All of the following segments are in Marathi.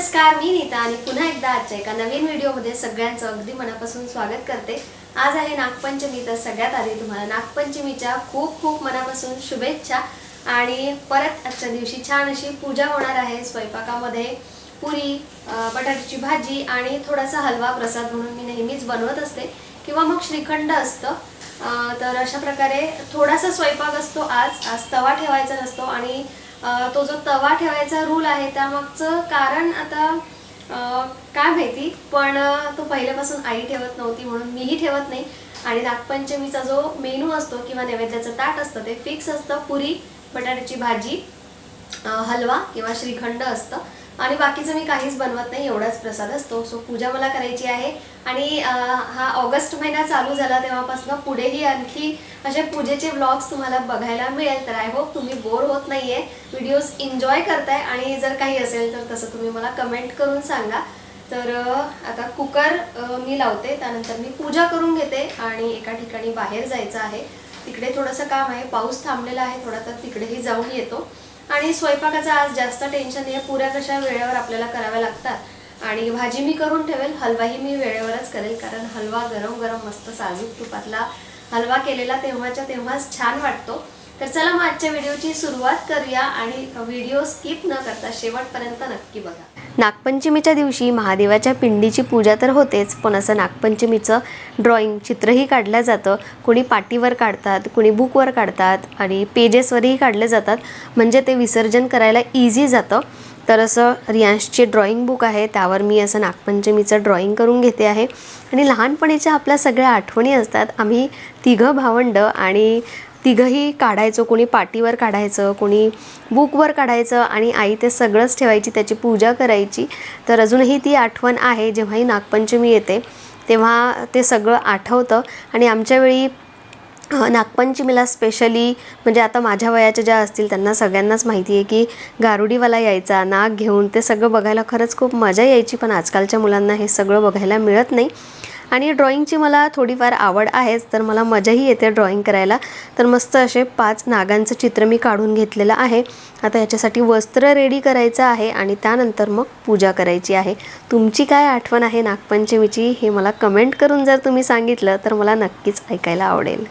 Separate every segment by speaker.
Speaker 1: नमस्कार मी नीता आणि पुन्हा एकदा आजच्या एका नवीन व्हिडिओमध्ये सगळ्यांचं अगदी मनापासून स्वागत करते. आज आहे नागपंचमी तर सगळ्यात आधी तुम्हाला नागपंचमीच्या खूप खूप मनापासून शुभेच्छा. आणि परत आजच्या दिवशी छान अशी पूजा होणार आहे स्वयंपाकामध्ये पुरी बटाट्याची भाजी आणि थोडासा हलवा प्रसाद म्हणून मी नेहमीच बनवत असते. किंवा मग श्रीखंड असतं. तर अशा प्रकारे थोडासा स्वयंपाक असतो आज. आज तवा ठेवायचा नसतो आणि तो जो तवा ठेवायचा रूल आहे त्यामागचं कारण आता काय माहिती पण तो पहिल्यापासून आई ठेवत नव्हती म्हणून मीही ठेवत नाही. आणि नागपंचमीचा जो मेनू असतो किंवा नैवेद्याचं ताट असतं ते फिक्स असतं पुरी बटाट्याची भाजी हलवा किंवा श्रीखंड असतं. आणि बाकीचं मी काहीच बनवत नाही एवढाच प्रसाद असतो. सो पूजा मला करायची आहे. आणि हा ऑगस्ट महिना चालू झाला तेव्हापासून पुढेही आणखी असे पूजेचे व्लॉग्स तुम्हाला बघायला मिळेल. तर आय होप तुम्ही बोर होत नाहीये. व्हिडिओज एन्जॉय करताय. आणि जर काही असेल तर तसं तुम्ही मला कमेंट करून सांगा. तर आता कुकर मी लावते. त्यानंतर मी पूजा करून घेते. आणि एका ठिकाणी बाहेर जायचं आहे. तिकडे थोडंसं काम आहे. पाऊस थांबलेला आहे. थोडा तर तिकडेही जाऊन येतो. आणि स्वयंपाकाचं आज जास्त टेन्शन आहे पुऱ्या कशा वेळेवर आपल्याला कराव्या लागतात? आणि भाजी मी करून ठेवेल हलवाही मी वेळेवरच करेल कारण हलवा गरम गरम मस्त साजूक तुपातला हलवा केलेला तेव्हाच्या तेव्हाच छान वाटतो. तर चला मग आजच्या व्हिडिओची सुरुवात करूया आणि व्हिडिओ स्किप न करता शेवटपर्यंत नक्की बघा. नागपंचमीच्या दिवशी महादेवाच्या पिंडीची पूजा तर होतेच पण असं नागपंचमीचं ड्रॉइंग चित्रही काढलं जातं. कोणी पाटीवर काढतात कोणी बुकवर काढतात आणि पेजेसवरही काढले जातात. म्हणजे ते विसर्जन करायला इझी जातं. तर असं रियांशचे ड्रॉइंग बुक आहे त्यावर मी असं नागपंचमीचं ड्रॉइंग करून घेते आहे. आणि लहानपणीच्या आपल्या सगळ्या आठवणी असतात. आम्ही तिघं भावंडं आणि तिघंही काढायचो कोणी पाटीवर काढायचं कोणी बुकवर काढायचं आणि आई ते सगळंच ठेवायची त्याची पूजा करायची. तर अजूनही ती आठवण आहे जेव्हाही नागपंचमी येते तेव्हा ते सगळं आठवतं. आणि आमच्यावेळी नागपंचमीला स्पेशली म्हणजे आता माझ्या वयाच्या ज्या असतील त्यांना सगळ्यांनाच माहिती आहे की गारुडीवाला यायचा नाग घेऊन ते सगळं बघायला खरंच खूप मजा यायची. पण आजकालच्या मुलांना हे सगळं बघायला मिळत नाही. आणि ड्रॉइंगची मला थोडीफार आवड आहेच तर मला मजाही येते ड्रॉइंग करायला. तर मस्त असे पाच नागांचं चित्र मी काढून घेतलेलं आहे. आता याच्यासाठी वस्त्र रेडी करायचं आहे आणि त्यानंतर मग पूजा करायची आहे. तुमची काय आठवण आहे नागपंचमीची हे मला कमेंट करून जर तुम्ही सांगितलं तर मला नक्कीच ऐकायला आवडेल.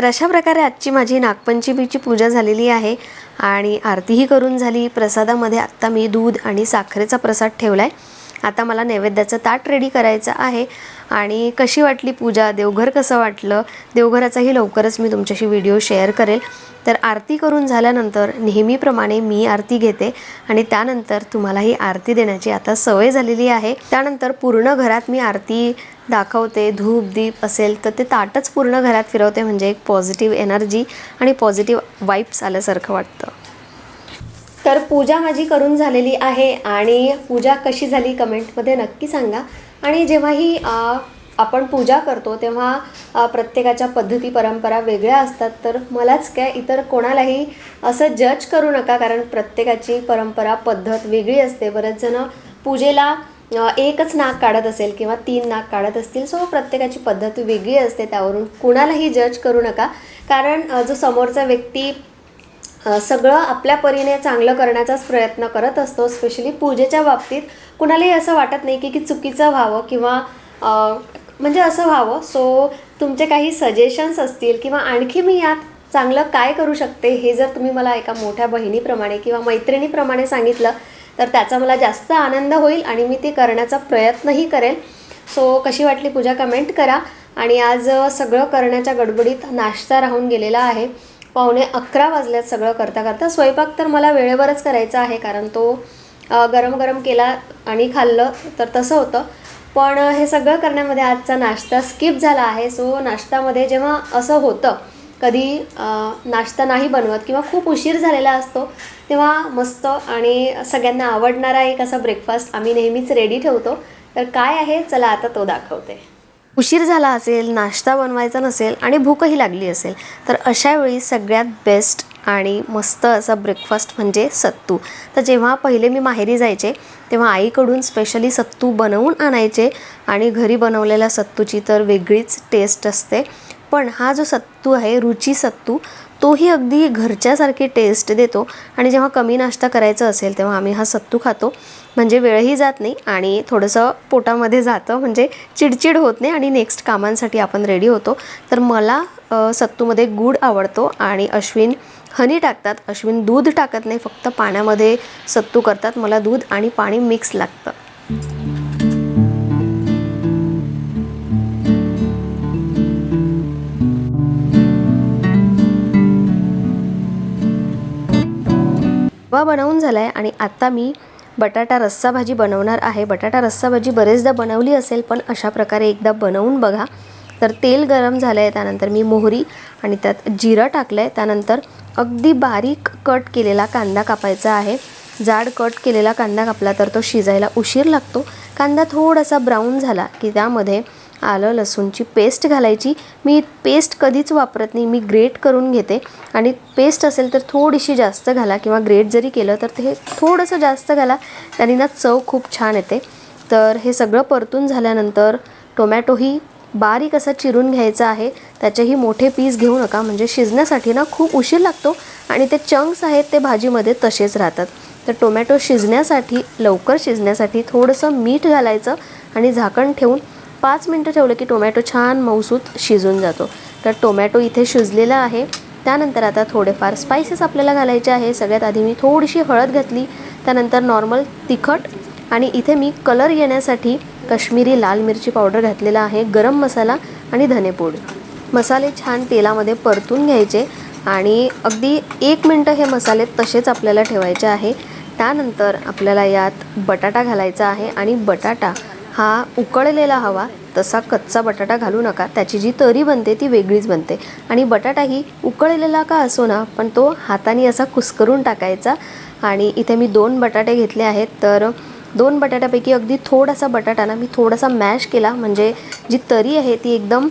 Speaker 1: तर अशा प्रकारे आजची माझी नागपंचमीची पूजा झालेली आहे आणि आरतीही करून झाली. प्रसादामध्ये आत्ता मी दूध आणि साखरेचा प्रसाद ठेवला आहे आता मला नैवेद्याचं ताट रेडी करायचं आहे. आणि कशी वाटली पूजा? देवघर कसं वाटलं? देवघराचाही लवकरच मी तुमच्याशी व्हिडिओ शेअर करेल. तर आरती करून झाल्यानंतर नेहमीप्रमाणे मी आरती घेते. आणि त्यानंतर तुम्हाला ही आरती देण्याची आता सवय झालेली आहे. त्यानंतर पूर्ण घरात मी आरती दाखवते. धूप दीप असेल तर ते ताटच पूर्ण घरात फिरवते. म्हणजे एक पॉझिटिव्ह एनर्जी आणि पॉझिटिव्ह वाईब्स आल्यासारखं वाटतं. तर पूजा माझी करून झालेली आहे आणि पूजा कशी झाली कमेंटमध्ये नक्की सांगा. आणि जेव्हाही आपण पूजा करतो तेव्हा प्रत्येकाच्या पद्धती परंपरा वेगळ्या असतात. तर मलाच काय इतर कोणालाही असं जज करू नका कारण प्रत्येकाची परंपरा पद्धत वेगळी असते. बरेच जण पूजेला एकच नाक काढत असेल किंवा तीन नाक काढत असतील. सो प्रत्येकाची पद्धत वेगळी असते त्यावरून कुणालाही जज करू नका. कारण जो समोरचा व्यक्ती सगळं आपल्या परीने चांगलं करण्याचाच प्रयत्न करत असतो स्पेशली पूजेच्या बाबतीत. कुणालाही असं वाटत नाही की की चुकीचं व्हावं किंवा म्हणजे असं व्हावं. सो तुमचे काही सजेशन्स असतील किंवा आणखी मी यात चांगलं काय करू शकते हे जर तुम्ही मला एका मोठ्या बहिणीप्रमाणे किंवा मैत्रिणीप्रमाणे सांगितलं तर त्याचा मला जास्त आनंद होईल आणि मी ते करण्याचा प्रयत्नही करेल. सो कशी वाटली पूजा कमेंट करा. आणि आज सगळं करण्याच्या गडबडीत नाश्ता राहून गेलेला आहे. पावणे अकरा वाजल्यात सगळं करता करता. स्वयंपाक तर मला वेळेवरच करायचा आहे कारण तो गरम गरम केला आणि खाल्लं तर तसं होतं. पण हे सगळं करण्यामध्ये आजचा नाश्ता स्किप झाला आहे. सो नाश्त्यामध्ये जेव्हा असं होतं कधी नाश्ता नाही बनवत किंवा खूप उशीर झालेला असतो तेव्हा मस्त आणि सगळ्यांना आवडणारा एक असा ब्रेकफास्ट आम्ही नेहमीच रेडी ठेवतो. तर काय आहे? चला आता तो दाखवते. उशीर झाला असेल नाश्ता बनवायचा नसेल आणि भूकही लागली असेल तर अशा वेळी सगळ्यात बेस्ट आणि मस्त असा ब्रेकफास्ट म्हणजे सत्तू. तर जेव्हा पहिले मी माहेरी जायचे तेव्हा आईकडून स्पेशली सत्तू बनवून आणायचे आणि घरी बनवलेल्या सत्तूची तर वेगळीच टेस्ट असते. पण हा जो सत्तू आहे रुची सत्तू तोही अगदी घरच्यासारखी टेस्ट देतो. आणि जेव्हा कमी नाश्ता करायचा असेल तेव्हा आम्ही हा सत्तू खातो. म्हणजे वेळही जात नाही आणि थोडंसं पोटामध्ये जातं. म्हणजे चिडचिड होत नाही आणि नेक्स्ट कामांसाठी आपण रेडी होतो. तर मला सत्तूमध्ये गूळ आवडतो आणि अश्विन हनी टाकतात. अश्विन दूध टाकत नाही फक्त पाण्यामध्ये सत्तू करतात. मला दूध आणि पाणी मिक्स लागतं. रवा बनवून झाला आहे आणि आता मी बटाटा रस्सा भाजी बनवणार आहे. बटाटा रस्सा भाजी बरेचदा बनवली असेल पण अशा प्रकारे एकदा बनवून बघा. तर तेल गरम झालं आहे त्यानंतर मी मोहरी आणि त्यात जिरं टाकलं आहे त्यानंतर अगदी बारीक कट केलेला कांदा कापायचा आहे. जाड कट केलेला कांदा कापला तर तो शिजायला उशीर लागतो. कांदा थोडासा ब्राऊन झाला की त्यामध्ये आलं लसूणची पेस्ट घालायची. मी पेस्ट कधीच वापरत नाही. मी ग्रेट करून घेते. आणि पेस्ट असेल तर थोडीशी जास्त घाला किंवा ग्रेट जरी केलं तर ते थोडंसं जास्त घाला. त्यांनी ना चव खूप छान येते. तर हे सगळं परतून झाल्यानंतर टोमॅटोही बारीक असा चिरून घ्यायचा आहे. त्याचेही मोठे पीस घेऊ नका. म्हणजे शिजण्यासाठी ना खूप उशीर लागतो. आणि ते चंक्स आहेत ते भाजीमध्ये तसेच राहतात. तर टोमॅटो शिजण्यासाठी लवकर शिजण्यासाठी थोडंसं मीठ घालायचं आणि झाकण ठेवून पाच मिनटं ठेवलं की टोमॅटो छान मऊसूत शिजून जातो. तर टोमॅटो इथे शिजलेला आहे. त्यानंतर आता थोडेफार स्पायसेस आपल्याला घालायचे आहे. सगळ्यात आधी मी थोडीशी हळद घातली. त्यानंतर नॉर्मल तिखट आणि इथे मी कलर येण्यासाठी कश्मीरी लाल मिरची पावडर घातलेला आहे गरम मसाला आणि धनेपूड मसाले छान तेलामध्ये परतून घ्यायचे आणि अगदी एक मिनटं हे मसाले तसेच आपल्याला ठेवायचे आहे. त्यानंतर आपल्याला यात बटाटा घालायचा आहे आणि बटाटा हा उकळलेला हवा तसा कच्चा बटाटा घालू नका. त्याची जी तरी बनते ती वेगळीच बनते. आणि बटाटाही उकळलेला का असो ना पण तो हाताने असा कुस्करून टाकायचा. आणि इथे मी दोन बटाटे घेतले आहेत. तर दोन बटाट्यापैकी अगदी थोडासा बटाटा ना मी थोडासा मॅश केला. म्हणजे जी तरी आहे ती एकदम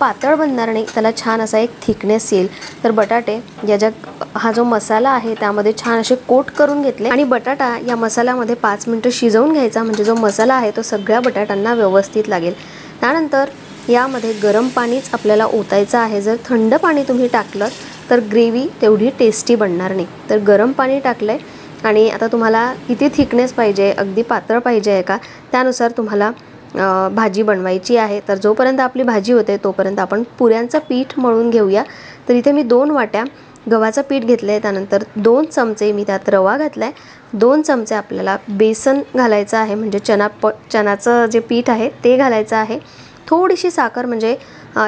Speaker 1: पातळ बनणार नाही. त्याला छान असा एक थिकनेस येईल. तर बटाटे याच्या हा जो मसाला आहे त्यामध्ये छान असे कोट करून घेतले. आणि बटाटा या मसाल्यामध्ये पाच मिनटं शिजवून घ्यायचा. म्हणजे जो मसाला आहे तो सगळ्या बटाट्यांना व्यवस्थित लागेल. त्यानंतर यामध्ये गरम पाणीच आपल्याला ओतायचं आहे. जर थंड पाणी तुम्ही टाकलं तर ग्रेव्ही तेवढी टेस्टी बनणार नाही. तर गरम पाणी टाकलं आहे आणि आता तुम्हाला किती थिकनेस पाहिजे अगदी पातळ पाहिजे आहे का? त्यानुसार तुम्हाला भाजी बनवायची आहे. तर जोपर्यंत आपली भाजी होते तोपर्यंत आपण पुऱ्यांचं पीठ मळून घेऊया. तर इथे मी दोन वाट्या गव्हाचं पीठ घेतलं आहे त्यानंतर दोन चमचे मी त्यात रवा घातला आहे दोन चमचे आपल्याला बेसन घालायचं आहे. म्हणजे चना प चनाचं जे पीठ आहे ते घालायचं आहे. थोडीशी साखर म्हणजे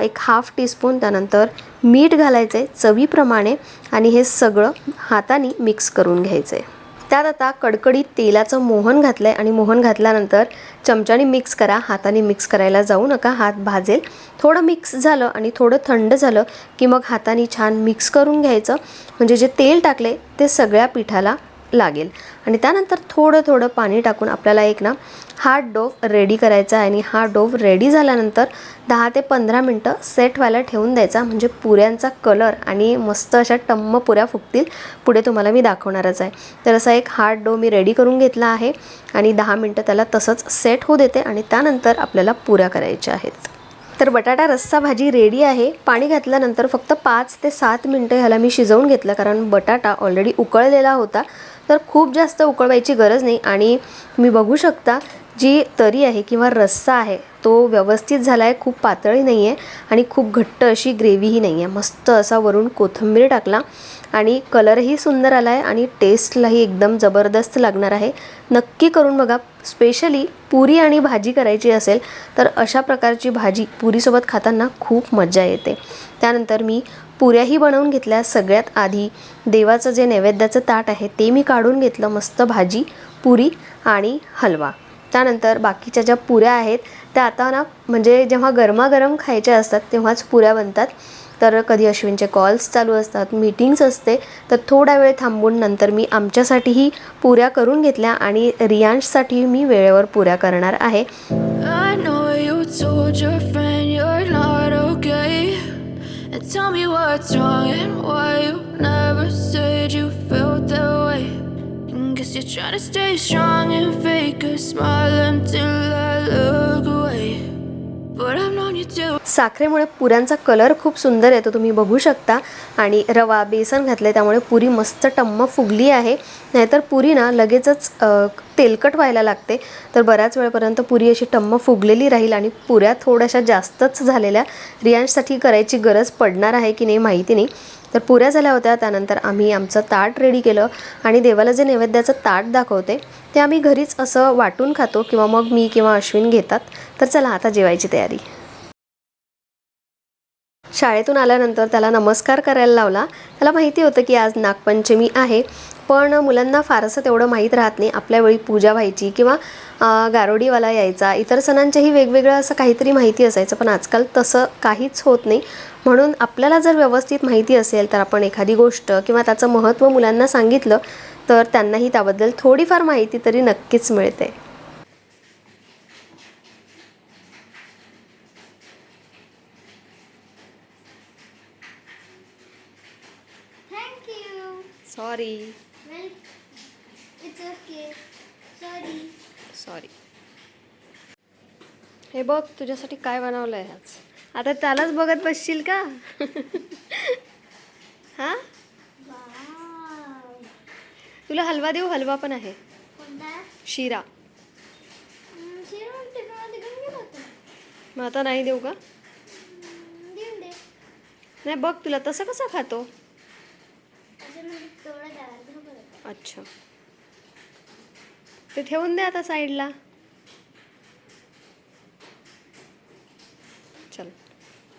Speaker 1: एक हाफ टीस्पून त्यानंतर मीठ घालायचं आहे चवीप्रमाणे. आणि हे सगळं हाताने मिक्स करून घ्यायचं आहे त्यात आता कडकडीत तेलाचं मोहन घातलं आहे आणि मोहन घातल्यानंतर चमच्याने मिक्स करा हाताने मिक्स करायला जाऊ नका हात भाजेल. थोडं मिक्स झालं आणि थोडं थंड झालं की मग हाताने छान मिक्स करून घ्यायचं. म्हणजे जे तेल टाकले ते सगळ्या पिठाला लागेल. आणि त्यानंतर थोडं थोडं पाणी टाकून आपल्याला एक ना हा डोव रेडी करायचा आहे. आणि हा डोव रेडी झाल्यानंतर दहा ते पंधरा मिनटं सेट व्हायला ठेवून द्यायचा. म्हणजे पुऱ्यांचा कलर आणि मस्त अशा टम्म पुऱ्या फुगतील. पुढे तुम्हाला मी दाखवणारच आहे. तर असा एक हार्ड डो मी रेडी करून घेतला आहे. आणि दहा मिनटं त्याला तसंच सेट होऊ देते. आणि त्यानंतर आपल्याला पुऱ्या करायच्या आहेत. तर बटाटा रस्सा भाजी रेडी आहे. पाणी घातल्यानंतर फक्त पाच ते सात मिनटं ह्याला मी शिजवून घेतलं कारण बटाटा ऑलरेडी उकळलेला होता. तर खूप जास्त उकळवायची गरज नाही. आणि तुम्ही बघू शकता जी तरी आहे किंवा रस्सा आहे तो व्यवस्थित झाला आहे खूप पातळी नाही आहे आणि खूप घट्ट अशी ग्रेव्हीही नाही आहे मस्त असा वरून कोथिंबीर टाकला आणि कलरही सुंदर आला आहे आणि टेस्टलाही एकदम जबरदस्त लागणार आहे. नक्की करून बघा स्पेशली पुरी आणि भाजी करायची असेल तर अशा प्रकारची भाजी पुरीसोबत खाताना खूप मजा येते. त्यानंतर मी पुऱ्याही बनवून घेतल्या सगळ्यात आधी. देवाचं जे नैवेद्याचं ताट आहे ते मी काढून घेतलं मस्त भाजी पुरी आणि हलवा. त्यानंतर बाकीच्या ज्या पुऱ्या आहेत त्या आता ना म्हणजे जेव्हा गरमागरम खायच्या असतात तेव्हाच पुऱ्या बनतात. तर कधी अश्विनचे कॉल्स चालू असतात मीटिंग्स असते तर थोडा वेळ थांबून नंतर मी आमच्यासाठीही पुऱ्या करून घेतल्या आणि रियांशसाठी मी वेळेवर पुऱ्या करणार आहे.
Speaker 2: You're trying to stay strong and fake a smile until I look away.
Speaker 1: साखरेमुळे पुऱ्यांचा कलर खूप सुंदर येतो तुम्ही बघू शकता. आणि रवा बेसन घातले त्यामुळे पुरी मस्त टम्म फुगली आहे. नाहीतर पुरी ना लगेचच तेलकट व्हायला लागते. तर बऱ्याच वेळपर्यंत पुरी अशी टम्म फुगलेली राहील आणि पुऱ्या थोड्याशा जास्तच झालेल्या रियांशसाठी करायची गरज पडणार आहे की नाही माहिती नाही. तर पुऱ्या झाल्या होत्या त्यानंतर आम्ही आमचं ताट रेडी केलं आणि देवाला जे नैवेद्याचं ताट दाखवते ते आम्ही घरीच असं वाटून खातो किंवा मग मी किंवा अश्विन घेतात. तर चला आता जेवायची तयारी. शाळेतून आल्यानंतर त्याला नमस्कार करायला लावला. त्याला माहिती होतं की आज नागपंचमी आहे पण मुलांना फारसं तेवढं माहीत राहत नाही. आपल्या वेळी पूजा व्हायची किंवा गारोडीवाला यायचा इतर सणांच्याही वेगवेगळं असं काहीतरी माहिती असायचं पण आजकाल तसं काहीच होत नाही. म्हणून आपल्याला जर व्यवस्थित माहिती असेल तर आपण एखादी गोष्ट किंवा त्याचं महत्त्व मुलांना सांगितलं तर त्यांनाही त्याबद्दल थोडीफार माहिती तरी नक्कीच मिळते
Speaker 3: Thank you.
Speaker 1: Sorry
Speaker 3: Well, it's okay. Sorry.
Speaker 1: Sorry हे बघ तुझ्यासाठी काय बनवलं आहे आज आता त्यालाच बघत बसशील का? हां. तुला हलवा देऊ? हलवा पण आहे. शिरा. मग आता नाही देऊ का? नाही बघ तुला तसं कसं खातो.
Speaker 3: म्हणजे
Speaker 1: अच्छा. ते ठेवून दे आता साईडला चल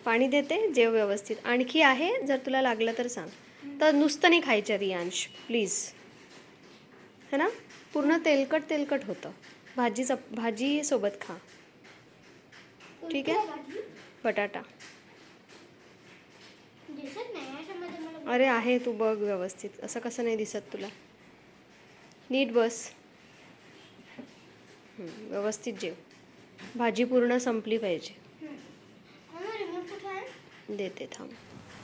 Speaker 1: पाणी देते जेव व्यवस्थित. आणखी आहे जर तुला लागलं तर सांग. तर नुसतं नाही खायचं रियांश प्लीज है ना? पूर्ण तेलकट तेलकट होतं. भाजी चप भाजी सोबत खा. ठीक आहे? बटाटा. अरे आहे तू बघ व्यवस्थित. असं कसं नाही दिसत तुला. नीट बस. व्यवस्थित जेव. भाजी पूर्ण संपली पाहिजे. देते थांब.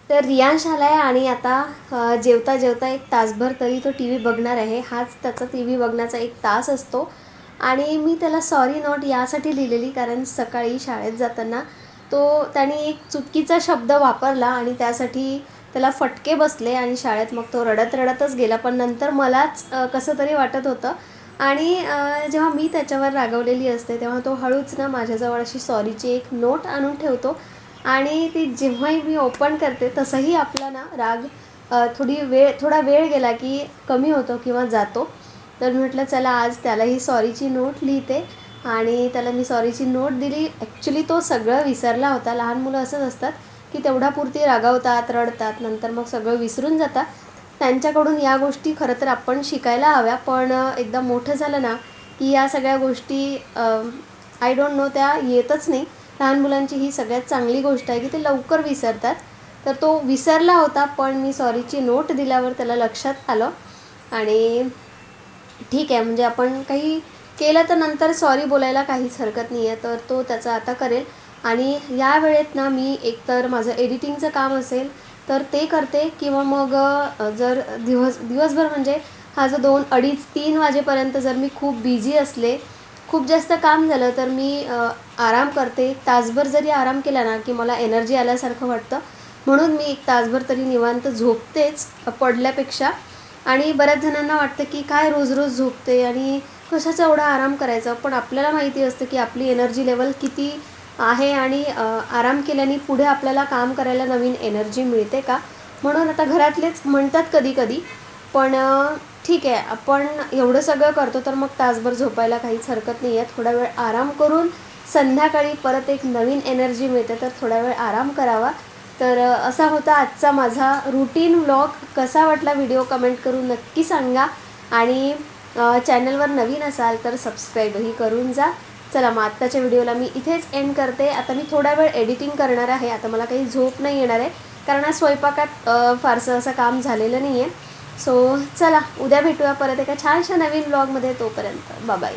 Speaker 1: तर रियांश आलाय आणि आता जेवता जेवता एक तासभर तरी तो टी व्ही बघणार आहे. हाच त्याचा टी व्ही बघण्याचा एक तास असतो. आणि मी त्याला सॉरी नोट यासाठी लिहिलेली कारण सकाळी शाळेत जाताना तो त्याने एक चुकीचा शब्द वापरला आणि त्यासाठी त्याला फटके बसले आणि शाळेत मग तो रडत रडतच गेला. पण नंतर मलाच कसं तरी वाटत होतं. आणि जेव्हा मी त्याच्यावर रागवलेली असते तेव्हा तो हळूच ना माझ्याजवळ अशी सॉरीची एक नोट आणून ठेवतो. आणि ती जेव्हाही मी ओपन करते तसंही आपला ना राग थोडी वेळ थोडा वेळ गेला की कमी होतो किंवा जातो. तर मी म्हटलं चला आज त्यालाही सॉरीची नोट लिहिते. आणि त्याला मी सॉरीची नोट दिली. ॲक्च्युली तो सगळं विसरला होता. लहान मुलं असंच असतात की तेवढ्यापुरती रागावतात रडतात नंतर मग सगळं विसरून जातात. त्यांच्याकडून या गोष्टी खरं तर आपण शिकायला हव्या. पण एकदा मोठं झालं ना की या सगळ्या गोष्टी आय डोंट नो त्या येतच नाही. लहान मुलांची ही सगळ्यात चांगली गोष्ट आहे की ते लवकर विसरतात. तर तो विसरला होता पण मी सॉरीची नोट दिल्यावर त्याला लक्षात आलं. आणि ठीक आहे म्हणजे आपण काही केलं तर नंतर सॉरी बोलायला काहीच हरकत नाही आहे तर तो त्याचा आता करेल. आणि या वेळेत ना मी एकतर माझं एडिटिंगचं काम असेल तर ते करते किंवा मग जर दिवस दिवसभर म्हणजे हा जो दोन अडीच तीन वाजेपर्यंत जर मी खूप बिझी असले खूप जास्त काम झालं तर मी आराम करते. तासभर जरी आराम केला ना की मला एनर्जी आल्यासारखं वाटतं. म्हणून मी एक तासभर तरी निवांत झोपतेच पडल्यापेक्षा. आणि बऱ्याच जणांना वाटतं की काय रोज रोज झोपते आणि कशाचा एवढा आराम करायचा? पण आपल्याला माहिती असतं की आपली एनर्जी लेवल किती आहे आणि आराम केल्याने पुढे आपल्याला काम करायला नवीन एनर्जी मिळते का? म्हणून आता घरातलेच म्हणतात कधी कधी. पण ठीक आहे आपण एवढं सगळं करतो तर मग तासभर झोपायला काहीच हरकत नाही आहे थोडा वेळ आराम करून संध्याकाळी परत एक नवीन एनर्जी मिळते तर थोडा वेळ आराम करावा. तर असा होता आजचा माझा रुटीन व्लॉग कसा वाटला व्हिडिओ कमेंट करून नक्की सांगा. आणि चॅनलवर नवीन असाल तर सबस्क्राईबही करून जा. चला मग आत्ताच्या व्हिडिओला मी इथेच एंड करते. आता मी थोडा वेळ एडिटिंग करणार आहे. आता मला काही झोप नाही येणार आहे. कारण स्वयंपाकात फारसं असं काम झालेलं नाही आहे सो चला उद्या भेटूया परत एका छानशा नवीन ब्लॉगमध्ये तोपर्यंत. बाबाई